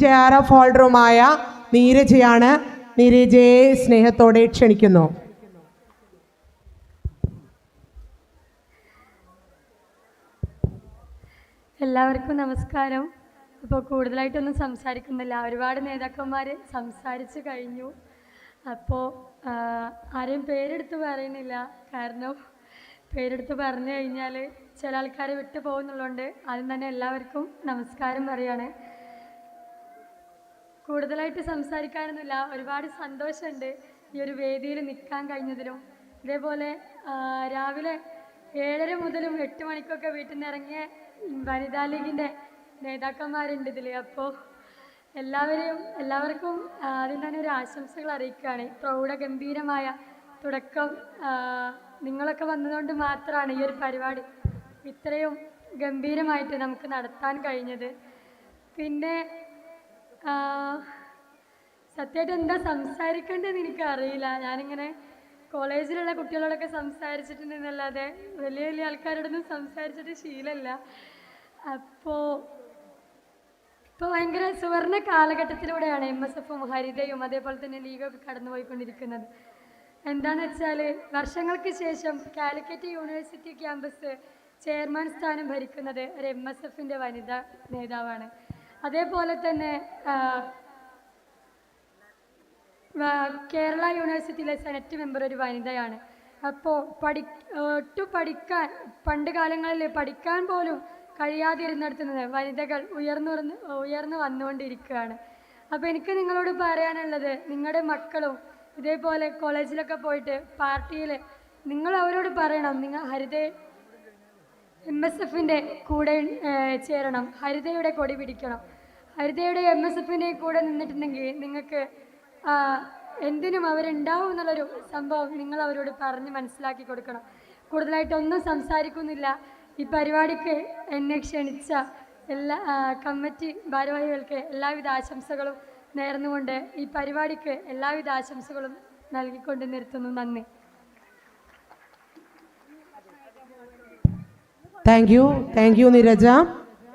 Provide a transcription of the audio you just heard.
J R F ഹോൾഡറുമായ നീരജയാണ്. നീരജയെ സ്നേഹത്തോടെ ക്ഷണിക്കുന്നു. എല്ലാവർക്കും നമസ്കാരം. ഇപ്പോൾ കൂടുതലായിട്ടൊന്നും സംസാരിക്കുന്നില്ല. ഒരുപാട് നേതാക്കന്മാർ സംസാരിച്ച് കഴിഞ്ഞു. അപ്പോൾ ആരെയും പേരെടുത്ത് പറയുന്നില്ല. കാരണം പേരെടുത്ത് പറഞ്ഞു കഴിഞ്ഞാൽ ചില ആൾക്കാരെ വിട്ടു പോകുന്നുള്ളതുകൊണ്ട് ആദ്യം തന്നെ എല്ലാവർക്കും നമസ്കാരം പറയാണ്. കൂടുതലായിട്ട് സംസാരിക്കാനൊന്നുമില്ല. ഒരുപാട് സന്തോഷമുണ്ട് ഈ ഒരു വേദിയിൽ നിൽക്കാൻ കഴിഞ്ഞതിലും. ഇതേപോലെ രാവിലെ ഏഴര മുതലും എട്ട് മണിക്കൊക്കെ വീട്ടിൽ നിന്ന് ഇറങ്ങിയ വനിതാ ലീഗിന്റെ നേതാക്കന്മാരുണ്ട് ഇതിൽ അപ്പോൾ എല്ലാവരെയും എല്ലാവർക്കും ആദ്യം തന്നെ ഒരു ആശംസകൾ അറിയിക്കുകയാണ്. പ്രൗഢഗംഭീരമായ തുടക്കം നിങ്ങളൊക്കെ വന്നതുകൊണ്ട് മാത്രമാണ് ഈ ഒരു പരിപാടി ഇത്രയും ഗംഭീരമായിട്ട് നമുക്ക് നടത്താൻ കഴിഞ്ഞത്. പിന്നെ സത്യമായിട്ട് എന്താ സംസാരിക്കേണ്ടതെന്ന് എനിക്കറിയില്ല. ഞാനിങ്ങനെ കോളേജിലുള്ള കുട്ടികളോടൊക്കെ സംസാരിച്ചിട്ടുണ്ടെന്നല്ലാതെ വലിയ വലിയ ആൾക്കാരോടൊന്നും സംസാരിച്ചിട്ട് ശീലമല്ല അപ്പോൾ ഇപ്പോൾ ഭയങ്കര സുവർണ കാലഘട്ടത്തിലൂടെയാണ് എം എസ് എഫും ഹരിതയും അതേപോലെ തന്നെ ലീഗൊക്കെ കടന്നു പോയിക്കൊണ്ടിരിക്കുന്നത് എന്താന്ന് വെച്ചാൽ വർഷങ്ങൾക്ക് ശേഷം കാലിക്കറ്റ് യൂണിവേഴ്സിറ്റി ക്യാമ്പസ് ചെയർമാൻ സ്ഥാനം ഭരിക്കുന്നത് ഒരു എം എസ് എഫിന്റെ വനിതാ നേതാവാണ്. അതേപോലെ തന്നെ കേരള യൂണിവേഴ്സിറ്റിയിലെ സെനറ്റ് മെമ്പർ ഒരു വനിതയാണ്. അപ്പോൾ പഠി ഒട്ടു പഠിക്കാൻ പണ്ട് കാലങ്ങളിൽ പഠിക്കാൻ പോലും കഴിയാതിരുന്നിടത്ത് നിന്ന് വനിതകൾ ഉയർന്നു ഉയർന്നു വന്നുകൊണ്ടിരിക്കുകയാണ്. അപ്പോൾ എനിക്ക് നിങ്ങളോട് പറയാനുള്ളത് നിങ്ങളുടെ മക്കളും ഇതേപോലെ കോളേജിലൊക്കെ പോയിട്ട് പാർട്ടിയിൽ നിങ്ങൾ അവരോട് പറയണം. നിങ്ങൾ ഹരിത എം എസ് എഫിന്റെ കൂടെ ചേരണം. ഹരിതയുടെ കൊടി പിടിക്കണം. ഹരിതയുടെ എം എസ് എഫിന്റെ കൂടെ നിന്നിട്ടുണ്ടെങ്കിൽ നിങ്ങൾക്ക് എന്തിനും അവരുണ്ടാവും എന്നുള്ളൊരു സംഭവം നിങ്ങൾ അവരോട് പറഞ്ഞ് മനസ്സിലാക്കി കൊടുക്കണം. കൂടുതലായിട്ടൊന്നും സംസാരിക്കുന്നില്ല. ഈ പരിപാടിക്ക് എന്നെ ക്ഷണിച്ച എല്ലാ കമ്മിറ്റി ഭാരവാഹികൾക്ക് എല്ലാവിധ ആശംസകളും നേർന്നുകൊണ്ട് ഈ പരിപാടിക്ക് എല്ലാവിധ ആശംസകളും നൽകിക്കൊണ്ട് നിർത്തുന്നു. നന്ദി. Thank you thank you Neeraja